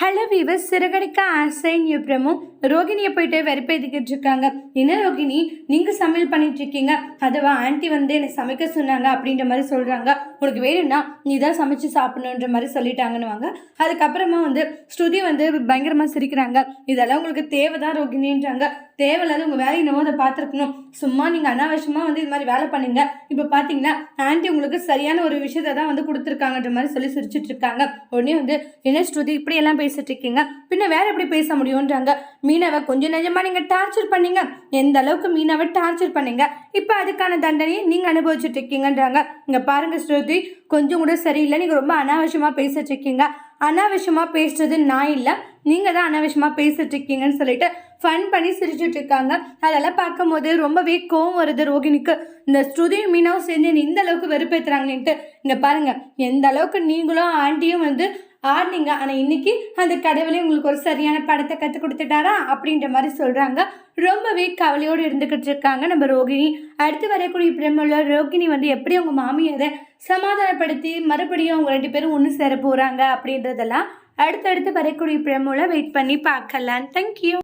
Hello viewer Siragadikka ஆசைன் பிரமும் ரோகிணியை போயிட்டு வெறுப்பேதிக்கிட்டு இருக்காங்க? என்ன ரோகிணி? நீங்கள் சமையல் பண்ணிட்டு இருக்கீங்க. அதுவா ஆண்டி வந்து என்னை சமைக்க சொன்னாங்க அப்படின்ற மாதிரி சொல்கிறாங்க உனக்கு வேணும்னா நீ தான் சமைச்சு சாப்பிடணுன்ற மாதிரி சொல்லிட்டாங்கன்னு வாங்க. அதுக்கப்புறமா வந்து ஸ்ருதி வந்து பயங்கரமாக சிரிக்கிறாங்க. இதெல்லாம் உங்களுக்கு தேவைதான் ரோகிணின்றாங்க. தேவையில்லாத உங்கள் வேலையை என்னமோ அதை பார்த்துருக்கணும். சும்மா நீங்கள் அனாவசியமாக வந்து இது மாதிரி வேலை பண்ணீங்க. இப்போ பார்த்தீங்கன்னா ஆன்ட்டி உங்களுக்கு சரியான ஒரு விஷயத்தை தான் வந்து கொடுத்துருக்காங்கன்ற மாதிரி சொல்லி சிரிச்சிட்டு இருக்காங்க. உடனே வந்து என்ன ஸ்ருதி இப்படியெல்லாம் பேசிட்டு இருக்கீங்க? பின்ன வேற எப்படி பேச முடியுன்றாங்க மீனவை கொஞ்சம் நெஞ்சமாக நீங்கள் டார்ச்சர் பண்ணீங்க. எந்த அளவுக்கு மீனவை டார்ச்சர் பண்ணீங்க? இப்போ அதுக்கான தண்டனையை நீங்கள் அனுபவிச்சுட்டு இருக்கீங்கன்றாங்க. இங்கே பாருங்க ஸ்ருதி கொஞ்சம் கூட சரியில்லை. நீங்கள் ரொம்ப அனாவசியமாக பேசிட்டு இருக்கீங்க. அனாவசியமாக பேசுறது நான் இல்லை. நீங்கள் தான் அனாவசியமாக பேசிட்டு இருக்கீங்கன்னு சொல்லிட்டு ஃபன் பண்ணி சிரிச்சுட்டு இருக்காங்க. அதெல்லாம் பார்க்கும்போது ரொம்பவே கோவம் வருது ரோகிணிக்கு. இந்த ஸ்ருதி மீனாவும் சேர்ந்து இந்த அளவுக்கு வெறுப்பேற்றுறாங்கன்ட்டு இங்கே பாருங்க எந்த அளவுக்கு நீங்களும் ஆண்டியும் வந்து ஆடினீங்க ஆனால் இன்னைக்கு அந்த கடவுளே உங்களுக்கு ஒரு சரியான படத்தை கற்றுக் கொடுத்துட்டாரா அப்படின்ற மாதிரி சொல்கிறாங்க ரொம்பவே கவலையோடு இருந்துக்கிட்டு இருக்காங்க நம்ம ரோகிணி. அடுத்து வரக்கூடிய பிரம்மல ரோகிணி வந்து எப்படி அவங்க மாமியாரை சமாதானப்படுத்தி மறுபடியும் அவங்க ரெண்டு பேரும் ஒன்று சேர போகிறாங்க அப்படின்றதெல்லாம் அடுத்தடுத்து வரக்கூடிய பிரமுல வெயிட் பண்ணி பார்க்கலாம். தேங்க்யூ